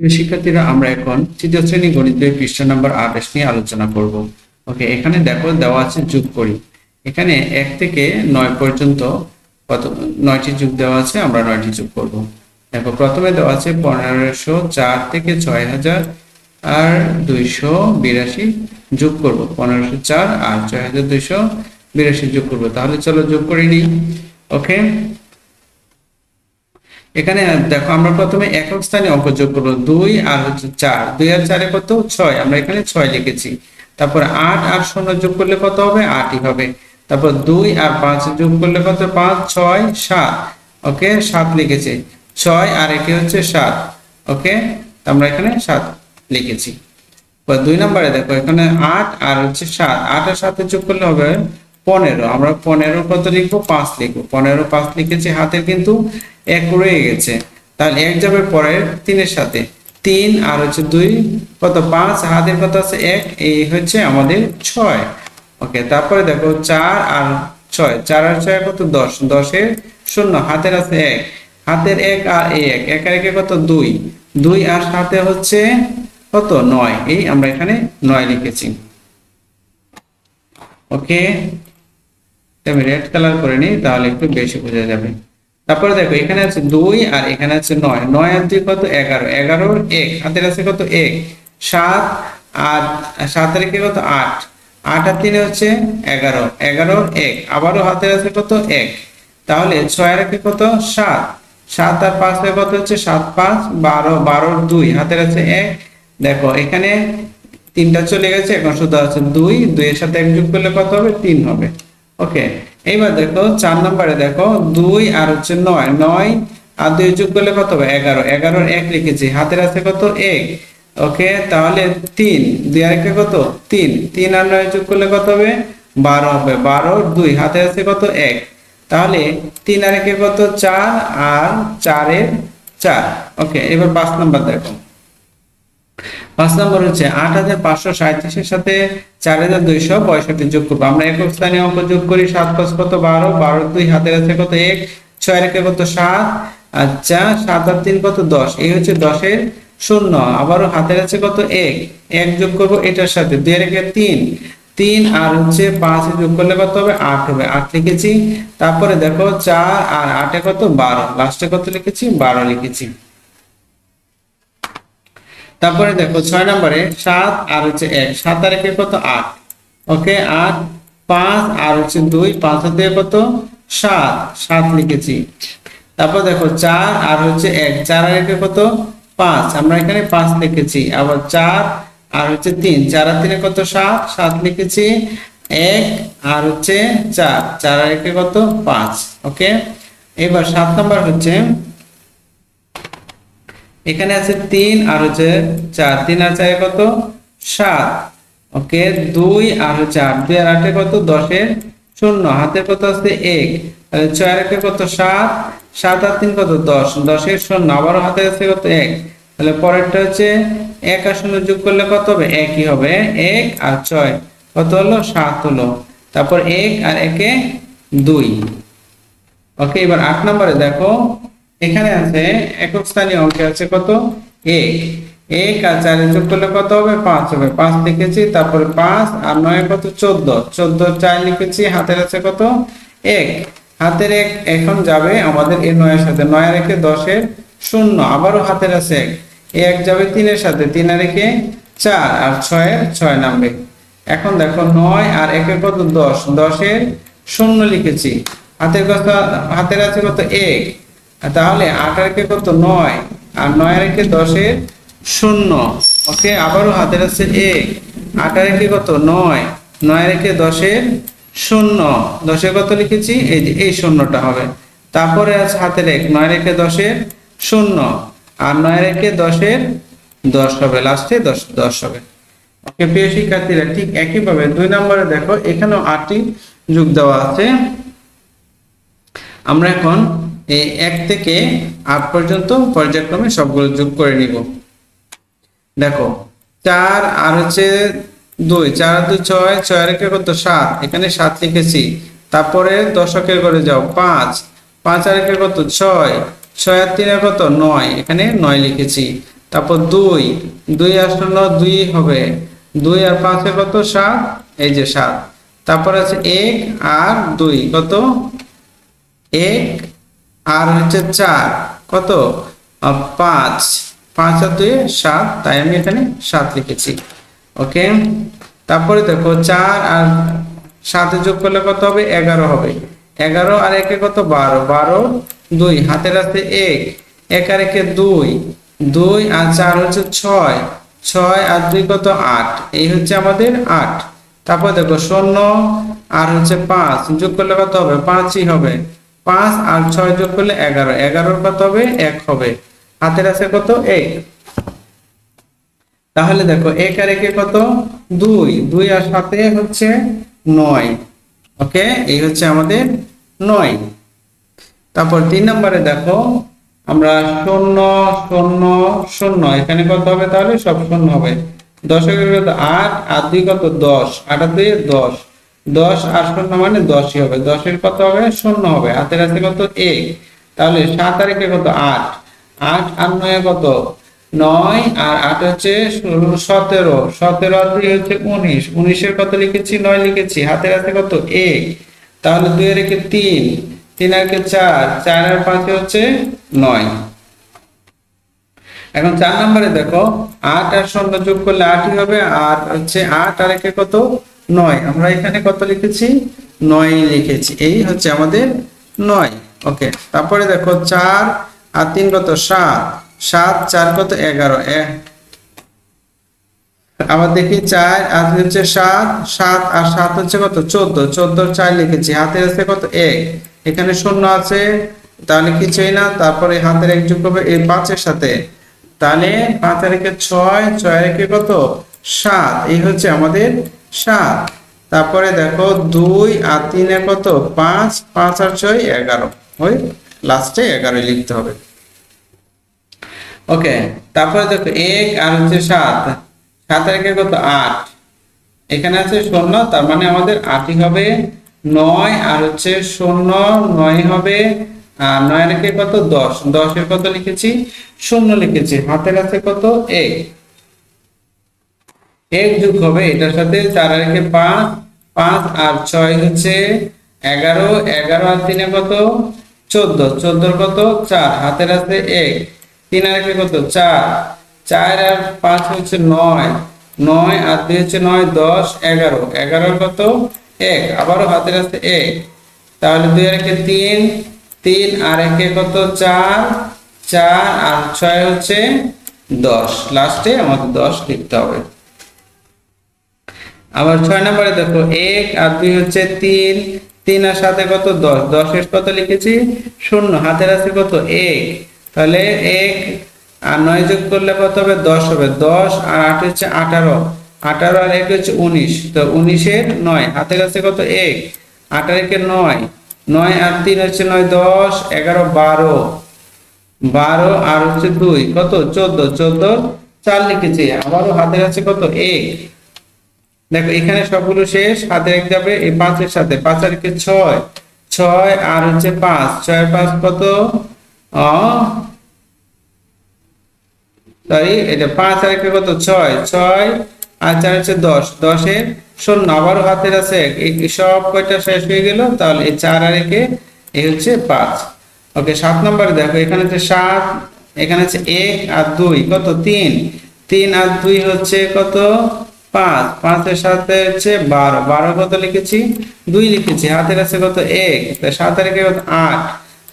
শিক্ষার্থীরা, আমরা এখন তৃতীয় শ্রেণি গণিতের পৃষ্ঠা নাম্বার আঠাশ নিয়ে আলোচনা করব। ওকে, এখানে দেখো দেওয়া আছে যোগ করি। এখানে এক থেকে নয় পর্যন্ত কত, নয়টি যোগ দেওয়া আছে, আমরা নয়টি যোগ করব। দেখো, প্রথমে দেওয়া আছে পনেরোশো চার থেকে ছয় হাজার আর দুইশো বিরাশি যোগ করব। পনেরোশো চার আর ছয় হাজার দুইশো বিরাশি যোগ করব। তাহলে চলো যোগ করে নিই। ওকে এখানে দেখো, আমরা প্রথমে একক স্থানে অঙ্ক যোগ করব দুই আর হচ্ছে চার। দুই আর চারে কত? ছয়। আমরা এখানে ছয় লিখেছি। তারপর আট আর শূন্য যোগ করলে কত হবে? আটই হবে। তারপর দুই আর পাঁচ যোগ করলে কত? পাঁচ, ছয়, সাত। ওকে, সাত লিখেছি। ছয় আর একে হচ্ছে সাত। ওকে আমরা এখানে সাত লিখেছি। দুই নম্বরে দেখো, এখানে আট আর হচ্ছে সাত। আট আর সাথে যোগ করলে হবে পনেরো, আমরা পনেরো কত লিখব? পাঁচ লিখব। পনেরো, পাঁচ লিখেছি হাতের কিন্তু এক রয়ে গেছে। তাহলে এক যাবে পরের তিনের সাথে। তিন আর হচ্ছে দুই, কত? পাঁচ হাতের কত আছে? এক, এই হচ্ছে আমাদের ছয়। ওকে, তারপরে দেখো, চার আর ছয়। চার আর ছয় কত? দশ। দশের শূন্য, হাতের আছে এক। হাতের এক আর এক। এক আর একে কত? দুই। দুই আর সাথে হচ্ছে কত? নয়। এই আমরা এখানে নয় লিখেছি। ওকে আমি রেড কালার করে নিই, তাহলে একটু বেশি বোঝা যাবে। তারপরে দেখো, এখানে আছে দুই আর এখানে আছে নয়। নয় আর দুই কত? এগারো। এগারোর এক। হাতের আছে কত? এক। সাত আর সাত রেখে কত? আট। আট আর তিনে হচ্ছে এগারো। এগারোর এক। আবারও হাতের আছে কত? এক। তাহলে ছয় রেখে কত? সাত। সাত আর পাঁচ রেখে কত হচ্ছে? সাত পাঁচ। বারো। বারোর দুই। হাতের আছে এক। দেখো, এখানে তিনটা চলে গেছে। এখন শুধু আছে দুই। দুইয়ের সাথে এক যোগ করলে কত হবে? তিন হবে। ওকে এইবার দেখো, চার নম্বরে দেখো, দুই আর হচ্ছে নয়। নয় আর দুই যোগ করলে কত হবে? এগারো। এগারোর এক লিখেছি। হাতের আছে কত? এক। ওকে তাহলে তিন। দুই আর কত? তিন। তিন আর নয় যোগ করলে কত হবে? বারো হবে। বারো, দুই। হাতে আছে কত? এক। তাহলে তিন আর একে কত? চার আর চারের চার। ওকে এবার পাঁচ নম্বর দেখো। পাঁচ নম্বর হচ্ছে আট হাজার পাঁচশো সাঁত্রিশের সাথে চার হাজার দুইশো পঁয়ষট্টি যোগ করব। আমরা একক স্থানীয় অঙ্ক যোগ করি, সাত পাঁচ কত বারো বারো দুই, হাতের আছে কত এক, ছয় রেখে কত সাত আচ্ছা সাত আর তিন কত দশ, এই হচ্ছে দশের শূন্য, আবারও হাতের আছে কত এক এক যোগ করব এটার সাথে দুই রেখে তিন তিন আর হচ্ছে পাঁচ যোগ করলে কত হবে? আট হবে, আট লিখেছি, তারপরে দেখো চার আর আটে কত? বারো, লাস্টে কত লিখেছি? বারো লিখেছি। তারপরে দেখো ছয় নম্বরে সাত আর হচ্ছে এক। সাত আর একে কত? আট। ওকে, আট, পাঁচ আর হচ্ছে দুই। পাঁচ হাতে কত? সাত। সাত লিখেছি। তারপর দেখো চার আর হচ্ছে এক। চার আর একে কত? পাঁচ। আমরা এখানে পাঁচ লিখেছি। আবার চার আর হচ্ছে তিন। চার আর তিনে কত? সাত। সাত লিখেছি। এক আর হচ্ছে চার। চার আর একে কত? পাঁচ। ওকে, এবার সাত নম্বর হচ্ছে এখানে আছে তিন আর হচ্ছে চার। তিন আর চারে কত? সাত। ওকে, দুই আর আট দুই আর আটে কত? দশের শূন্য। হাতের কত আছে? এক। ছয় কত? সাত। সাত আর তিন কত? দশ। দশের শূন্য। আবারও হাতে আছে কত? এক। তাহলে পরেরটা হচ্ছে এক আর শূন্য যোগ করলে কত হবে? একই হবে। এক আর ছয় কত হলো? সাত হলো। তারপর এক আর একে দুই। ওকে, এবার আট নম্বরে দেখো। এখানে আছে একক স্থানীয় অঙ্কে আছে কত? এক। এক আর চারে যোগ করলে কত হবে? পাঁচ হবে। পাঁচ লিখেছি, তারপরে পাঁচ আর নয় কত? চোদ্দ। চোদ্দ চার লিখেছি, হাতের আছে কত? এক। হাতের এক এখন যাবে আমাদের এই নয়ের সাথে। নয় রেখে দশের শূন্য, আবারও হাতের আছে এক। এক যাবে তিনের সাথে। তিন রেখে চার আর ছয়ের ছয় নামবে। এখন দেখো নয় আর একের কত? দশ। দশের শূন্য লিখেছি। হাতের কথা হাতের আছে কত? এক। তাহলে আট রেখে কত? নয়। আর নয় রেখে দশের শূন্য। ওকে, আবারও হাতের আছে এক। আট রেখে কত? নয়। নয় রেখে দশের শূন্য। দশে কত লিখেছি? এই যে, এই শূন্যটা হবে। তারপরে আছে হাতের এক। নয় রেখে দশের শূন্য। আর নয় রেখে দশের দশ হবে। লাস্টে দশ দশ হবে। ওকে, প্রিয় শিক্ষার্থীরা, ঠিক একইভাবে দুই নম্বরে দেখো, এখানেও আটটি যোগ দেওয়া আছে। আমরা এখন এই এক থেকে আট পর্যন্ত পর্যায়ক্রমে সবগুলো যোগ করে নিব। দেখো, চার আর হচ্ছে দুই, চার, দুই, ছয় ছয় রেখে কত? সাত। এখানে সাত লিখেছি। তারপরে দশকের করে যাও, পাঁচ। পাঁচ আর একে কত? ছয়। ছয় আর তিনে কত? নয়। এখানে নয় লিখেছি। তারপর দুই। দুই আর শূন্য দুই হবে। দুই আর পাঁচে কত? সাত। এই যে সাত। তারপর আছে এক আর দুই। কত? এক আর হচ্ছে চার। কত? পাঁচ। পাঁচ আর দুই, সাত। তাই আমি এখানে সাত লিখেছি। ওকে? তারপরে দেখো, চার আর সাথে যোগ করলে কত হবে? এগারো হবে। এগারো আর একে কত? বারো। বারো, দুই। হাতের আছে এক। এক আর একে দুই। দুই আর চার হচ্ছে ছয়। ছয় আর দুই কত? আট। এই হচ্ছে আমাদের আট। তারপর দেখো, শূন্য আর হচ্ছে পাঁচ। যোগ করলে কত হবে? পাঁচই হবে। পাঁচ আর ছয় যোগ করলে এগারো। এগারোর কত হবে এক হবে। হাতের আছে কত? এক। তাহলে দেখো, এক আর একে কত? দুই। দুই আর সাথে হচ্ছে নয়। ওকে? এই হচ্ছে আমাদের নয়। তারপর তিন নম্বরে দেখো, আমরা শূন্য শূন্য শূন্য। এখানে কত হবে তাহলে? সব শূন্য হবে। কত? আট। আর দুই কত? দশ। আট আর দুই দশ। দশ আর শূন্য মানে দশই হবে। দশের কত হবে? শূন্য হবে। হাতের আছে কত? এক। তাহলে সাত তারিখে কত? আট। আট আর নয় কত? নয়। আর আট হচ্ছে সতেরো। সতেরো আর দুই হচ্ছে উনিশ। উনিশের কত লিখেছি? নয় লিখেছি। হাতের আছে কত? এক। তাহলে দুই আর একে তিন। তিন আর একে চার। চার আর পাঁচে হচ্ছে নয়। এখন চার নম্বরে দেখো, আট আর শূন্য যোগ করলে আটই হবে। আর হচ্ছে আট আর একে কত? নয়। আমরা এখানে কত লিখেছি? নয় লিখেছি। এই হচ্ছে আমাদের নয়। ওকে, তারপরে দেখো চার আর তিন কত? সাত। সাত, চার কত? এগারো। আবার দেখি চার আর হচ্ছে সাত। সাত আর সাত হচ্ছে কত? চোদ্দ। চোদ্দ চার লিখেছি। হাতে আছে কত? এক। এখানে শূন্য আছে। তাহলে কিছুই না। তারপরে হাতের এক যোগ হবে এই পাঁচের সাথে। তাহলে পাঁচ একে ছয় ছয় একে কত? সাত। এই হচ্ছে আমাদের সাত। তারপরে দেখো দুই আর তিনে কত? পাঁচ পাঁচ আর ছয় এগারো। ওই লাস্টে এগারো লিখতে হবে। ওকে তারপরে দেখো এক আর হচ্ছে সাত। সাত একে কত? আট। এখানে আছে শূন্য, তার মানে আমাদের আটই হবে। নয় আর হচ্ছে শূন্য, নয় হবে আর নয় একে কত? দশ। দশের কত লিখেছি? শূন্য লিখেছি। হাতের আছে কত? এক। এক যোগ হবে, এটার সাথে চার আর একে পাঁচ পাঁচ আর ছয় হচ্ছে এগারো এগারো আর তিনে কত? চোদ্দ। চোদ্দোর কত? চার। হাতের আছে এক। তিন আর একে কত? চার। চার আর পাঁচ হচ্ছে নয়। নয় আর দুই হচ্ছে নয়, দশ, এগারো। এগারোর কত? এক। আবারও হাতের আছে এক। তাহলে দুই আর একে তিন। তিন আর একে কত? চার। চার আর ছয় হচ্ছে দশ। লাস্টে আমাদের দশ লিখতে হবে। আবার ছয় নম্বরে দেখো, এক আর দুই হচ্ছে তিন। তিন আর সাথে কত? দশ। দশের কত লিখেছি? শূন্য। হাতের আছে কত? এক। তাহলে এক আর নয় যোগ করলে কত হবে? দশ হবে। দশ আর আট হচ্ছে আঠারো। আঠারো আর এক হচ্ছে উনিশ। তো উনিশের নয়। হাতের আছে কত? এক। আঠারো একে নয়। নয় আর তিন হচ্ছে নয়, দশ, এগারো, বারো। বারো আর হচ্ছে দুই। কত? চোদ্দ। চোদ্দ, চার লিখেছি। আবারও হাতের আছে কত? এক। দেখো, এখানে সবগুলো শেষ হাতে এক যাবে, এই পাঁচের সাথে, পাঁচ আর একে ছয় ছয় আর হচ্ছে পাঁচ ছয় পাঁচ কত? সরি এটা পাঁচ আর একে কত? ছয় ছয় আর চার হচ্ছে দশ, দশের শূন্য, আবারও হাতের আছে সব কয়টা শেষ হয়ে গেল? তাহলে এই চার আর একে, এই হচ্ছে পাঁচ। ওকে, সাত নম্বরে দেখো, এখানে হচ্ছে সাত, এখানে হচ্ছে এক আর দুই, কত? তিন তিন আর দুই হচ্ছে কত? পাঁচ, পাঁচের সাথে হচ্ছে বারো। বারো কত লিখেছি? দুই লিখেছি। হাতের আছে কত? এক। সাত একে কত? আট।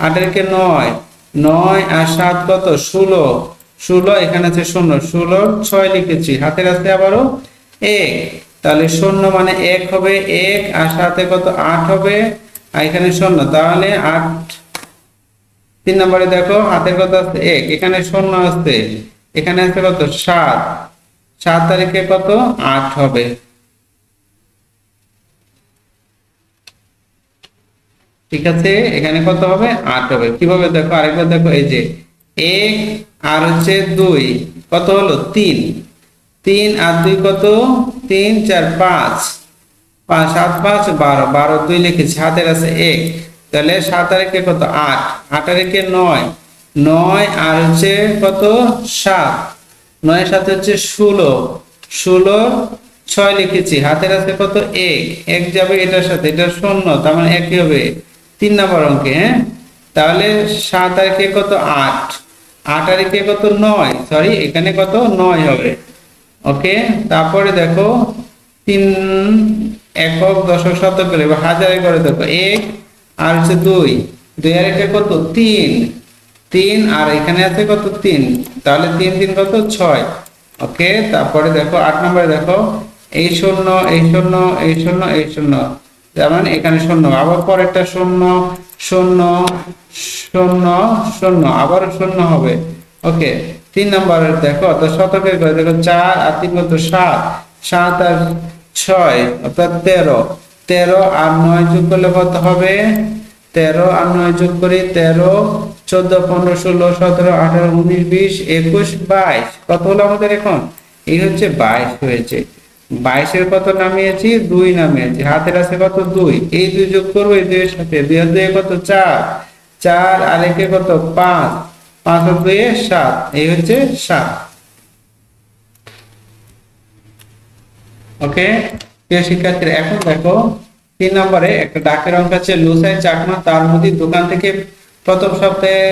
আটের একে নয়। নয় আর সাত কত? ষোলো। ষোলো এখানে আছে শূন্য। ষোলো, ছয় লিখেছি। হাতের আছে আবারও এক। তাহলে শূন্য মানে এক হবে এক আর সাথে কত? আট হবে। আর এখানে শূন্য। তাহলে আট, তিন নম্বরে দেখো, হাতের কত আছে? এক। এখানে শূন্য আসছে এখানে আছে কত? সাত। সাত তারিখে কত? আট হবে। ঠিক আছে? এখানে কত হবে? আট হবে। কীভাবে দেখো? আরেকবার দেখো, এই যে এক আর হচ্ছে দুই। কত হলো? তিন। তিন আর দুই কত? তিন, চার, পাঁচ। পাঁচ, সাত, পাঁচ, বারো। বারো, দুই লিখেছি হাতের আছে এক। তাহলে সাত তারিখে কত? আট। আট তারিখে নয়। নয় আর হচ্ছে কত? সাত। নয়ের সাথে হচ্ছে ষোলো। ষোলো, ছয় লিখেছি। হাতের আছে কত? এক। এক যাবে এটার সাথে। এটা শূন্য, তার মানে একই হবে। তিন নম্বর অঙ্কে হ্যাঁ? তাহলে সাত আর কে কত? আট। আট আর কে কত? নয়। সরি এখানে কত? নয় হবে। ওকে? তারপরে দেখো, তিন একক দশক শতক হাজারে করে দেখো। এক আর হচ্ছে দুই। দুই আর কত? তিন। তিন, আর এখানে আছে কত? তিন। তাহলে তিন তিন কত? ছয়। ওকে, তারপরে দেখো, আট নম্বরে দেখো, এই শূন্য এই শূন্য এই শূন্য এই শূন্য। যেমন এখানে শূন্য। আবার পরেরটা শূন্য শূন্য শূন্য শূন্য। আবার শূন্য হবে। ওকে, তিন নম্বরের দেখো, অর্থাৎ শতকের করে দেখো, চার আর তিন কত? সাত। সাত আর ছয়, অর্থাৎ তেরো। তেরো আর নয় যোগ করলে কত হবে? তেরো আর নয় যোগ করি তেরো, চোদ্দ, পনেরো, ষোলো, সতেরো, আঠারো, উনিশ, বিশ, একুশ, বাইশ। কত হলো আমাদের এখন? এই হচ্ছে বাইশ হয়েছে। বাইশের কত নামিয়েছি? দুই নামিয়েছি। হাতের আছে কত? দুই। এই দুই যোগ করব, এই দুইয়ের সাথে। দুই আর দুই কত? চার। চার আর একে কত? পাঁচ। পাঁচ আর দুই সাত। এই হচ্ছে সাত। ওকে? প্রিয় শিক্ষার্থীরা, এখন দেখো তিন নম্বরে, একটা ডাকের অঙ্ক আছে, লুসাই চাকমা, তার মধ্যে দোকান থেকে প্রথম সপ্তাহে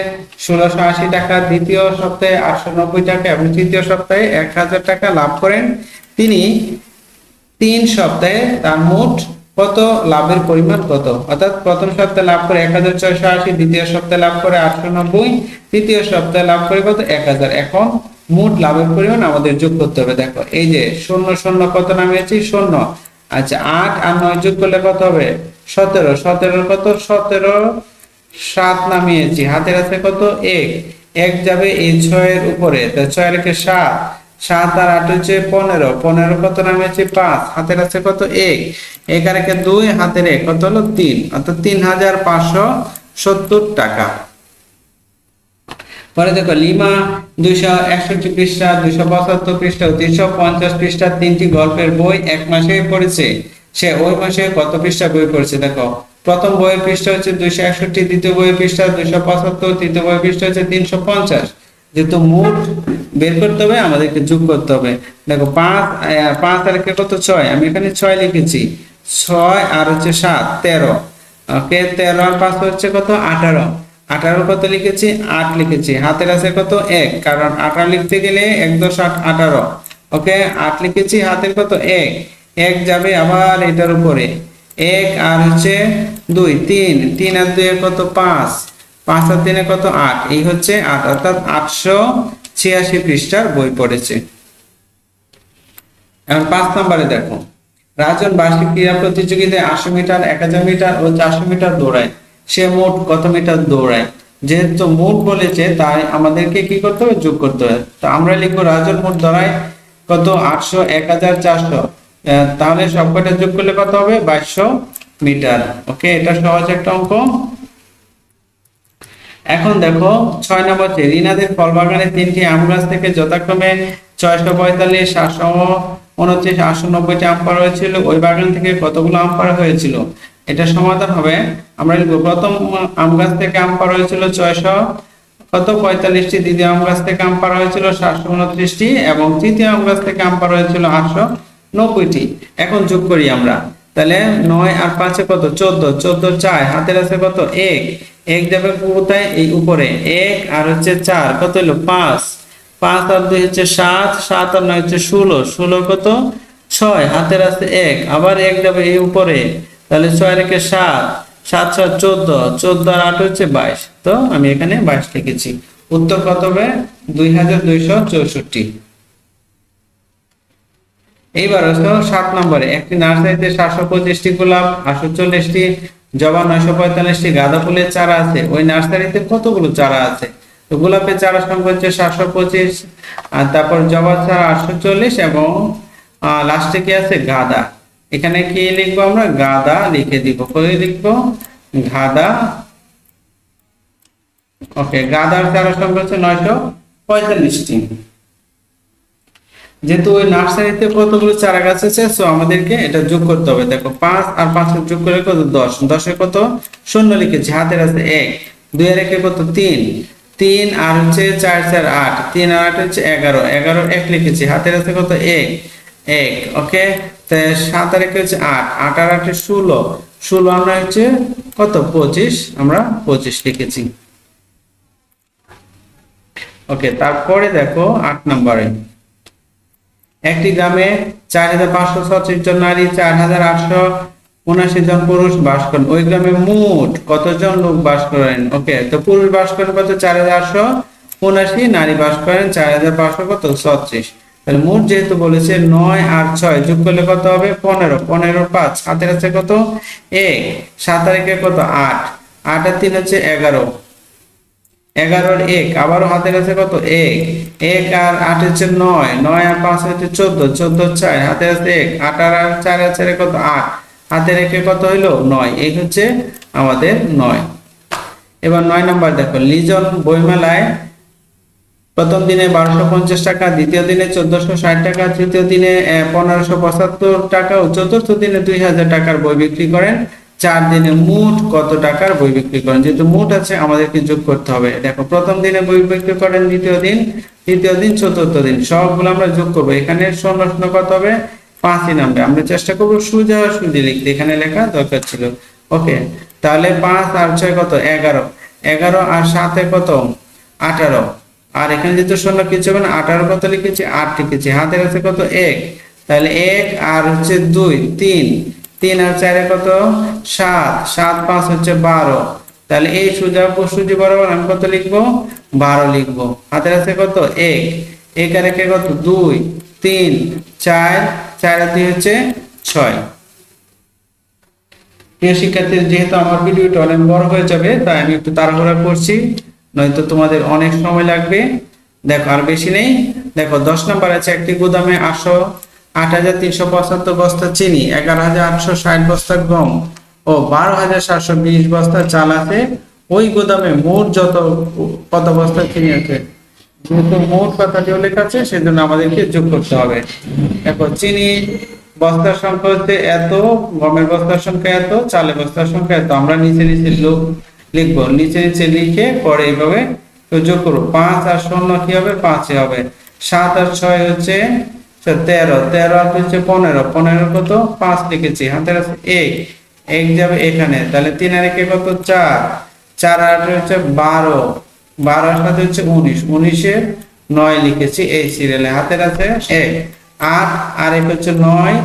ষোলোশো আশি টাকা, দ্বিতীয় সপ্তাহে আটশো নব্বই টাকা এবং তৃতীয় সপ্তাহে এক হাজার টাকা লাভ করেন। তিনি তিন সপ্তাহে তার মোট কত? লাভের পরিমাণ কত? অর্থাৎ প্রথম সপ্তাহে লাভ করে এক হাজার ছয়শো আশি, দ্বিতীয় সপ্তাহে লাভ করে আটশো নব্বই, তৃতীয় সপ্তাহে লাভ করে কত? এক হাজার। এখন মোট লাভের পরিমাণ আমাদের যোগ করতে হবে। দেখো, এই যে শূন্য শূন্য কত নামিয়েছি? শূন্য। আচ্ছা আট আর নয় যোগ করলে কত হবে? সতেরো। সতেরো কত? সতেরো সাত নামিয়েছি। হাতের আছে কত? এক। এক যাবে এই ছয়ের উপরে। ছয় রেখে সাত। সাত আর আট হচ্ছে পনেরো। পনেরো কত নামিয়েছি? পাঁচ। হাতের আছে কত? এক। এক আর দুই, হাতের এক। কত হলো? তিন। অর্থাৎ তিন হাজার পাঁচশো সত্তর টাকা। পরে দেখো লিমা দুইশো একষট্টি পৃষ্ঠা, দুইশো পঁচাত্তর পৃষ্ঠা, তিনশো পঞ্চাশ পৃষ্ঠা, তিনটি গল্পের বই এক মাসে পড়েছে। সে ওই মাসে কত পৃষ্ঠা বই পড়েছে দেখো। প্রথম বইয়ের পৃষ্ঠা হচ্ছে দুইশো একষট্টি, দ্বিতীয় বইয়ের পৃষ্ঠা দুইশো পঁচাত্তর, তৃতীয় বইয়ের পৃষ্ঠা হচ্ছে তিনশো পঞ্চাশ। যেহেতু মোট বের করতে হবে, আমাদেরকে যোগ করতে হবে। দেখো পাঁচ পাঁচ তারিখে কত? ছয়। আমি এখানে ছয় লিখেছি। ছয় আর হচ্ছে সাত, তেরো। ওকে, তেরো আর পাঁচ হচ্ছে কত? আঠারো। আঠারো কত লিখেছি? আট লিখেছি। হাতের আছে কত? এক। কারণ আঠারো লিখতে গেলে এক দশ আট আঠারো। ওকে? আট লিখেছি, হাতের কত? এক। এক যাবে আবার এটার উপরে। এক আর হচ্ছে দুই, তিন। তিন আর দুই কত? পাঁচ। পাঁচ আর তিনে কত? আট। এই হচ্ছে আট। অর্থাৎ আটশো ছিয়াশি পৃষ্ঠার বই পড়েছে। এখন পাঁচ নম্বরে দেখো। রাজন বার্ষিক ক্রীড়া প্রতিযোগিতায় আটশো মিটার, এক হাজার মিটার ও চারশো মিটার দৌড়ায়। সে মোট কত মিটার দৌড়ায়? যেহেতু মোট বলেছে, তাই আমাদেরকে কি করতে হবে? যোগ করতে হবে। তো আমরা লিখব রাজন মোট দৌড়ায় কত? আটশো, এক হাজার চারশো। তাহলে সবকটা যোগ করলে কত হবে? বাইশশো মিটার। ওকে, এটা সহজ একটা অঙ্ক। এখন দেখো, ছয় নম্বর যে রিনাদের ফল বাগানে তিনটি আম গাছ থেকে যথাক্রমে ছয়শো পঁয়তাল্লিশ, সাতশো উনত্রিশ, আটশো নব্বইটি আম পাড়া হয়েছিল। ওই বাগান থেকে কতগুলো আম পাড়া হয়েছিল? এটা সমাধান হবে। আমরা লিখব, প্রথম আম গাছ থেকে আম পাড়া হয়েছিল ছয়শো, কত পঁয়তাল্লিশটি? দ্বিতীয় আম গাছ থেকে আম পাড়া হয়েছিল সাতশো উনত্রিশটি এবং তৃতীয় আম গাছ থেকে আম পাড়া হয়েছিল আটশো নব্বইটি। এখন যোগ করি আমরা। তাহলে নয় আর পাঁচে কত? চোদ্দ। চোদ্দ চার। হাতের আছে কত? এক। এক যাবে কোথায়? এই উপরে। এক আর হচ্ছে চার। কত হলো? পাঁচ। পাঁচ আর দুই হচ্ছে সাত। সাত আর নয় হচ্ছে ষোলো। ষোলো কত? ছয়। হাতের আছে এক। আবার এক যাবে এই উপরে। তাহলে ছয় রেখে সাত সাত, ছয়, চোদ্দ চোদ্দ আর আট হচ্ছে বাইশ। তো আমি এখানে বাইশ লিখেছি। উত্তর কত হবে? দুই হাজার দুইশো চৌষট্টি। এইবার হচ্ছে সাত নম্বরে। একটি নার্সারিতে সাতশো পঁচিশটি গোলাপ, আটশো চল্লিশটি জবা, নয়শো পঁয়তাল্লিশটি গাঁদা ফুলের চারা আছে। ওই নার্সারিতে কতগুলো চারা আছে? তো গোলাপের চারা সংখ্যা হচ্ছে সাতশো পঁচিশ, আর তারপর জবা চারা আটশো চল্লিশ এবং লাস্টে কি আছে? গাঁদা। এখানে কি লিখব আমরা? গাঁদা লিখে দিব। কোথায় লিখব? গাঁদা ওকে, গাঁদার চারা সংখ্যা হচ্ছে নয়শো পঁয়তাল্লিশটি। যেহেতু ওই নার্সারিতে কতগুলো চারা গাছ আছে সো আমাদেরকে এটা যোগ করতে হবে। দেখো, পাঁচ আর পাঁচের যোগ করে কত? দশ। দশে কত? শূন্য লিখেছি হাতের আছে এক। দুই আর একে কত? তিন। তিন আর হচ্ছে চার চার, আট। তিন আর আট হচ্ছে এগারো। এগারো, এক লিখেছি। হাতের আছে কত? এক। এক, ওকে? সাত আর একে হচ্ছে আট আট আর আটে ষোলো। ষোলো আমরা হচ্ছে কত? পঁচিশ। আমরা পঁচিশ লিখেছি। ওকে, তারপরে দেখো আট নম্বরে। একটি গ্রামে চার হাজার পাঁচশো ছত্রিশ জন নারী, চার হাজার আটশো উনাশি জন পুরুষ বাস করেন। ওই গ্রামে মোট কতজন লোক বাস করেন? ওকে, তো পুরুষ বাস করেন কত? চার হাজার আটশো উনাশি নারী বাস করেন চার হাজার পাঁচশো কত? ছত্রিশ। তাহলে মোট যেহেতু বলেছে নয় আর ছয়, যোগ করলে কত হবে? পনেরো। পনেরো পাঁচ। হাতের আছে কত? এক। সাত তারিখে কত? আট। আট আর তিন হচ্ছে এগারো। এগারোর এক। আবারও হাতের কাছে কত? এক। এক আর আট হচ্ছে নয়। নয় আর পাঁচ হচ্ছে চোদ্দ। চোদ্দ চার। হাতের আছে এক। আট আর আর চার আছে কত? আট। হাতের একে কত হইল? নয়। এক হচ্ছে আমাদের নয়। এবার নয় নাম্বার দেখো। লিজন বইমেলায় প্রথম দিনে বারোশো পঞ্চাশ টাকা, দ্বিতীয় দিনে চোদ্দশো ষাট টাকা, তৃতীয় দিনে পনেরোশো পঁচাত্তর টাকা ও চতুর্থ দিনে দুই হাজার টাকার বই বিক্রি করেন। চার দিনে মোট কত টাকার বই বিক্রি করেন? যেহেতু মোট আছে, আমাদেরকে যোগ করতে হবে। দেখো, প্রথম দিনে বই বিক্রি করেন, দ্বিতীয় দিন, তৃতীয় দিন, চতুর্থ দিন, সবগুলো আমরা যোগ করব। এখানে শূন্য কত হবে? পাঁচই নামবে আমরা চেষ্টা করব সুজা সুজি লিখতে। এখানে লেখা দরকার ছিল। ওকে, তাহলে পাঁচ আর ছয় কত? এগারো। এগারো আর সাতে কত? আঠারো। আর এখানে যেহেতু শূন্য কিছু হবে না, আঠারো কত লিখেছি? আট লিখেছি। হাতের আছে কত? এক। তাহলে এক আর হচ্ছে দুই, তিন। তিন আর চারে কত? সাত। সাত পাঁচ হচ্ছে বারো। তাহলে এই সুজা সুজি বরাবর আমি কত লিখব? বারো লিখব। হাতের আছে কত? এক। এক আর একে কত? দুই, তিন, চার। চার আর দুই হচ্ছে ছয়। প্রিয় শিক্ষার্থী, যেহেতু আমার ভিডিওটা অনেক বড় হয়ে যাবে, তাই আমি একটু তাড়াহুড়া করছি। নয়তো তোমাদের অনেক সময় লাগবে। দেখো, আর বেশি নেই। দেখো, দশ নম্বর আছে, একটি গুদামে আটশো আট হাজার তিনশো পঁচাত্তর বস্তা চিনি, এগারো হাজার আটশো ষাট বস্তা গম ও বারো হাজার সাতশো বিশ বস্তা চাল আছে। ওই গুদামে মোট যত কত বস্তা চিনি আছে? যেহেতু মোট কথাটিও লেখা আছে, সেজন্য আমাদেরকে যোগ করতে হবে। দেখো, চিনি বস্তার সংখ্যা হচ্ছে এত, গমের বস্তার সংখ্যা এত, চালের বস্তার সংখ্যা এত। আমরা নিচে নিচে লোক লিখব। নিচে নিচে লিখে পরে এইভাবে যোগ করব। পাঁচ আর শূন্য কি হবে? পাঁচে হবে। সাত আর ছয় হচ্ছে তেরো। তেরো আর হচ্ছে পনেরো। পনেরো কত? পাঁচ লিখেছি। হাতের এক। এক যাবে এখানে। তাহলে তিন আর একে কত? চার। চার আর হচ্ছে বারো। বারো সাথে হচ্ছে উনিশ। উনিশের নয় লিখেছি এই সিরিয়ালে হাতের আছে এক। আট আর এক হচ্ছে নয়।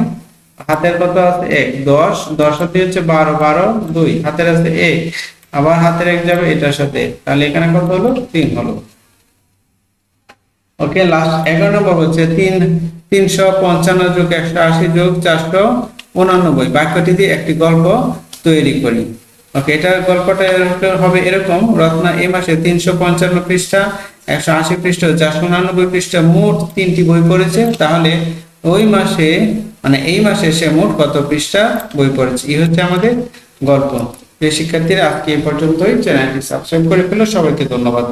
হাতের কত আছে? এক। দশ। দশ হচ্ছে বারো। বারো, দুই। হাতের আছে এক। আবার হাতের এক যাবে এটার সাথে। তাহলে এখানে কত হলো? তিন হলো। ওকে লাস্ট এগারো নম্বর হচ্ছে তিন, তিনশো পঞ্চান্ন যোগ একশো আশি যোগ চারশো উনানব্বই। বাক্যটি দিয়ে একটি গল্প তৈরি করি। ওকে এটার গল্পটা হবে এরকম। রত্না এ মাসে তিনশো পঞ্চান্ন পৃষ্ঠা, একশো আশি পৃষ্ঠা চারশো উনানব্বই পৃষ্ঠা মোট তিনটি বই পড়েছে। তাহলে ওই মাসে মানে এই মাসে সে মোট কত পৃষ্ঠা বই পড়েছে? এই হচ্ছে আমাদের গল্প। প্রিয় শিক্ষার্থীরা আজকে এই পর্যন্তই। চ্যানেলটি সাবস্ক্রাইব করে ফেলো। সবাইকে ধন্যবাদ।